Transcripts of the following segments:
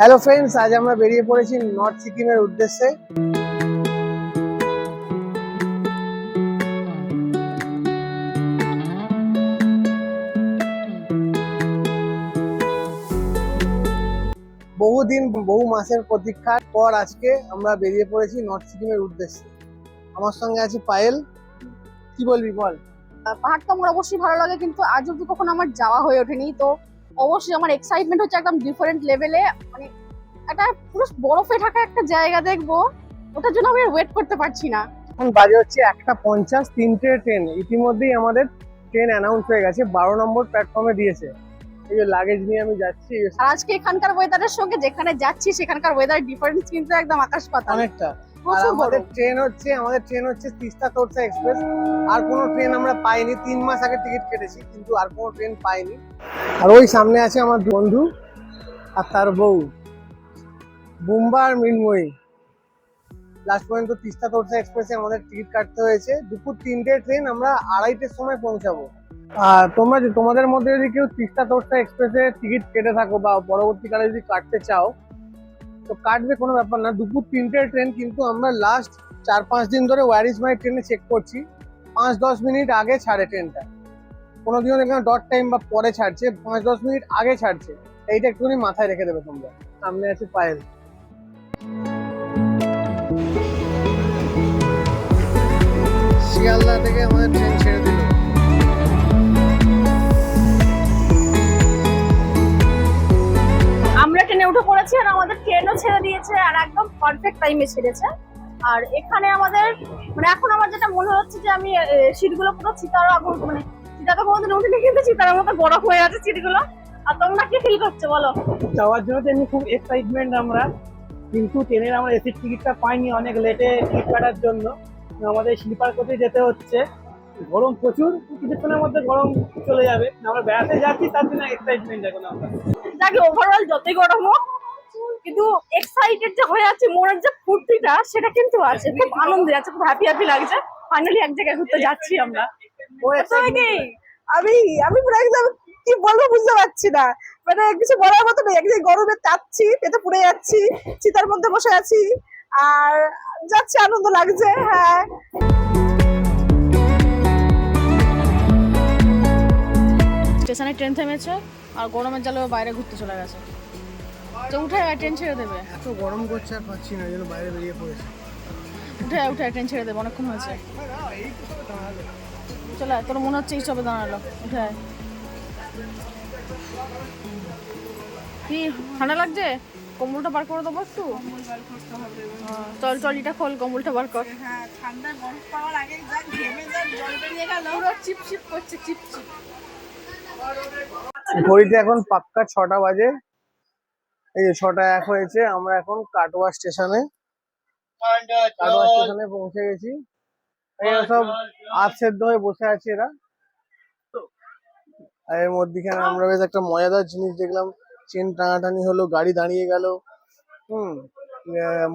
Hello friends আজ আমরা বেরিয়ে পড়েছি নর্থ সিকিমের উদ্দেশ্যে। বহুদিন, বহু মাসের প্রতীক্ষার পর আজকে আমরা বেরিয়ে পড়েছি নর্থ সিকিমের উদ্দেশ্যে। আমার সঙ্গে আছে পায়েল। কি বলবি বল? পাহাড়টা আমার অবশ্যই ভালো লাগে, কিন্তু আজ অব্দি কখনো আমার যাওয়া হয়ে ওঠেনি, তো অবশ্যই আমার এক্সাইটমেন্ট হচ্ছে একদম ডিফারেন্ট লেভেলে মানে একটা পুরো বরফে ঢাকা একটা জায়গা দেখব ওটার জন্য আমি ওয়েট করতে পারছি না। এখন বাজে হচ্ছে একটা পঞ্চাশ তিনটে ট্রেন ইতিমধ্যেই আমাদের ট্রেন অ্যানাউন্স হয়ে গেছে বারো নম্বর প্ল্যাটফর্মে দিয়েছে। এই যে লাগেজ নিয়ে আমি যাচ্ছি। আজকে এখানকার ওয়েদারের সঙ্গে যেখানে যাচ্ছি সেখানকার ওয়েদার ডিফারেন্স কিন্তু একদম আকাশ পাতাল। অনেকটা। আমাদের ট্রেন হচ্ছে আমাদের ট্রেন হচ্ছে তিস্তা তোরসা এক্সপ্রেস। আর কোনো ট্রেন আমরা পাইনি তিন মাস আগে টিকিট কেটেছি কিন্তু আর কোনো ট্রেন পাইনি। আর ওই সামনে আছে আমার বন্ধু আর তার বউ। বুম্বা আর মৃন্ময়ী। লাস্ট পর্যন্ত তিস্তা তোরসা এক্সপ্রেসে আমাদের টিকিট কাটতে হয়েছে। দুপুর তিনটে ট্রেন আমরা আড়াইটের সময় পৌঁছাবো। আর তোমরা তোমাদের মধ্যে যদি কেউ তিস্তা তোরসা এক্সপ্রেসে টিকিট কেটে থাকো বা পরবর্তীকালে যদি কাটতে চাও তো কাটবে কোনো ব্যাপার না। দুপুর তিনটের ট্রেন কিন্তু আমরা লাস্ট চার পাঁচ দিন ধরে ওয়ারিস মাই ট্রেনে চেক করছি। পাঁচ দশ মিনিট আগে ছাড়ে ট্রেনটা কোনো দিনও দেখলাম ডট টাইম বা পরে ছাড়ছে পাঁচ দশ মিনিট আগে ছাড়ছে। এইটা একটুখানি মাথায় রেখে দেবে তোমরা। সামনে আছে পায়েল। শিয়ালদা থেকে আমাদের ট্রেন দিয়েছে আর একদম পারফেক্ট টাইমে ছেড়েছে। আর এখানে আমাদের মানে এখন আমার যেটা মনে হচ্ছে যে আমি সিটগুলো পুরো চিতারা আগুন- মানে চিতাটা কোনোদিন উঠিনি কিন্তু চিতার মতো বরফ হয়ে আছে সিটগুলো। আর তোমরা কি ফিল করছ বলো? যাওয়ার জন্য তো এমনি খুব এক্সাইটমেন্ট আমরা কিন্তু ট্রেনের আমরা এসির টিকিটটা পাইনি অনেক লেটে টিকিট কাটার জন্য। আমাদের স্লিপার কোচে যেতে হচ্ছে। গরম প্রচুর কিছুক্ষণের মধ্যে গরম চলে যাবে। আমরা বেড়াতে যাচ্ছি তার জন্য এক্সাইটমেন্ট এখন আমরা। যাকে ওভারঅল যতই গরম হোক কিন্তু এক্সাইটেড যে হয়ে আছে মনের যে ফুর্তিটা সেটা কিন্তু আছে। খুব আনন্দে আছে খুব হ্যাপি হ্যাপি লাগছে। ফাইনালি এক জায়গায় ঘুরতে যাচ্ছি আমরা। আমি আমি পুরো একদম কি বলব বুঝতে পারছি না। মানে কিছু বলার মতো নেই। একদিন গরমে চাচ্ছি পেটে পুড়ে যাচ্ছি চিতার মধ্যে বসে আছি আর যাচ্ছে আনন্দ লাগছে হ্যাঁ। স্টেশনে ট্রেন থেমেছে আর গরমের জালে ও বাইরে ঘুরতে চলে গেছে। তো উঠে ট্রেন ছেড়ে দেবে। এত গরম করছে আর পাচ্ছি না জন্য বাইরে বেরিয়ে পড়েছে। উঠে উঠে ট্রেন ছেড়ে দেবে অনেকক্ষণ হয়েছে। চলে তোর মনে হচ্ছে এই সবে দাঁড়াল। উঠে কি ঠান্ডা লাগছে? কম্বলটা বার করে দেবো একটু? হ্যাঁ, চল চল এটা খোল কম্বলটা বার কর। হ্যাঁ বরফ পাওয়ার আগে যা ঘেমে যা জল বেরিয়ে গেল। পুরো চিপ চিপ করছে চিপ চিপ ঘড়িতে এখন পাক্কা ছটা বাজে। এই যে ছটা এক হয়েছে আমরা এখন কাটোয়া স্টেশনে কাটোয়া স্টেশনে পৌঁছে গেছি। এরা সব আধ সেদ্ধ হয়ে বসে আছে এরা। আর এর মধ্যিখানে আমরা বেশ একটা মজাদার জিনিস দেখলাম। চেন টানাটানি হলো গাড়ি দাঁড়িয়ে গেল। হুম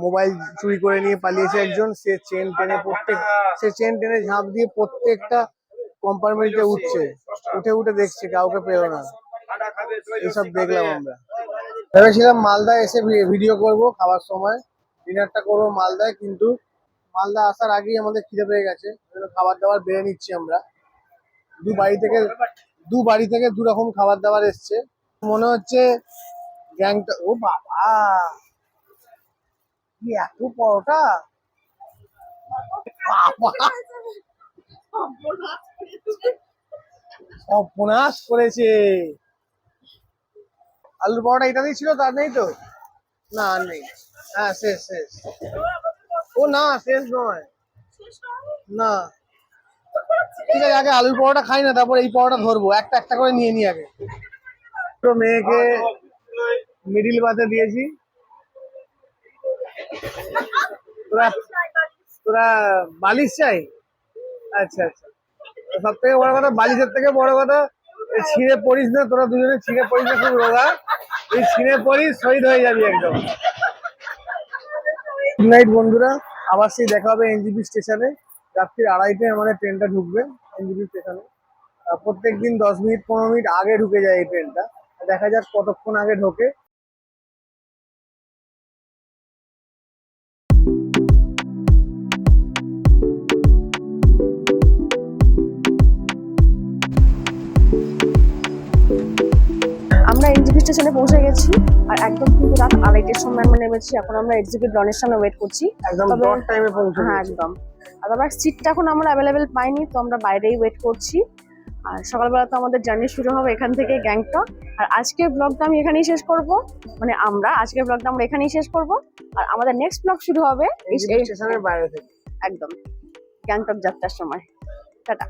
মোবাইল চুরি করে নিয়ে পালিয়েছে একজন। সে চেন টেনে প্রত্যেক সে চেন টেনে ঝাঁপ দিয়ে প্রত্যেকটা কম্পার্টমেন্টে উঠছে। উঠে উঠে দেখছে কাউকে পেল না। এইসব দেখলাম আমরা। ভেবেছিলাম মালদা এসে ভিডিও করব খাবার সময়। ডিনারটা করব মালদায় কিন্তু মালদা আসার আগেই আমাদের খিদে পেয়ে গেছে। খাবার দাবার বেড়ে নিচ্ছি আমরা। দু বাড়ি থেকে দু বাড়ি থেকে দু রকম খাবার দাবার এসছে। মনে হচ্ছে গ্যাংটা ও বাবা! কি এত পরোটা? সর্বনাশ করেছে। আলুর পরোটা এটাতেই ছিল, তার নেই তো? না, আর নেই। হ্যাঁ শেষ শেষ। ও না, শেষ নয়। না। ঠিক আছে, আগে আলুর পরোটা খাই না, তারপর এই পরোটা ধরবো। একটা একটা করে নিয়ে নি আগে। তো মেয়েকে মিডিল বাতে দিয়েছি। তোরা তোরা বালিশ চাই? আচ্ছা আচ্ছা। সব থেকে বড় কথা, বালিশের থেকে বড় কথা ছিঁড়ে পড়িস না, তোরা দুজনে ছিঁড়ে পড়িস না, খুব রোগা। এই ছিঁড়ে পড়িস, শহীদ হয়ে যাবি একদম। গুড নাইট বন্ধুরা। আবার সেই দেখা হবে এনজিপি স্টেশনে। রাত্রির আড়াইটে আমাদের ট্রেনটা ঢুকবে এনজিপি স্টেশনে। প্রত্যেক দিন দশ মিনিট, পনেরো মিনিট আগে ঢুকে যায় এই ট্রেনটা। দেখা যাক কতক্ষণ আগে ঢোকে। স্টেশনে পৌঁছে গেছি আর একদম কিন্তু রাত আড়াইটের সময় আমরা নেমেছি। এখন আমরা এক্সিকিউট লনের সামনে ওয়েট করছি। একদম টাইমে পৌঁছে হ্যাঁ একদম। আর আবার সিটটা এখন আমরা অ্যাভেলেবেল পাইনি তো আমরা বাইরেই ওয়েট করছি। আর সকালবেলা তো আমাদের জার্নি শুরু হবে এখান থেকে গ্যাংটক। আর আজকের ব্লগটা আমি এখানেই শেষ করব। মানে আমরা আজকের ব্লগটা আমরা এখানেই শেষ করব। আর আমাদের নেক্সট ব্লগ শুরু হবে স্টেশনের বাইরে থেকে। একদম। গ্যাংটক যাত্রার সময়। টাটা।